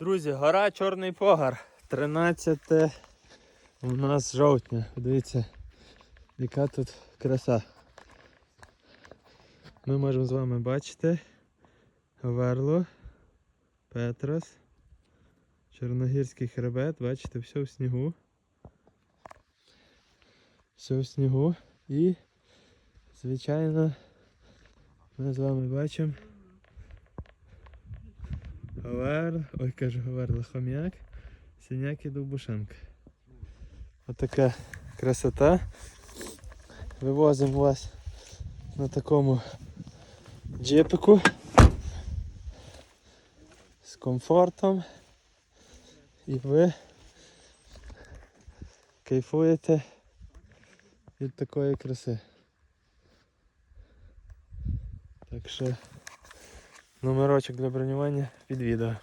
Друзі, гора Чорний Погар. 13 у нас жовтня. Дивіться, яка тут краса. Ми можемо з вами бачити Верло, Петрос, Чорногірський хребет, бачите, все в снігу. Все в снігу. І, звичайно, ми з вами бачимо Говер, ой кажу Говерло, хом'як, синяк і Довбушенка. Отака красота. Вивозимо вас на такому джипику з комфортом. І ви кайфуєте від такої краси. Так що номерочок для бронювання під відео.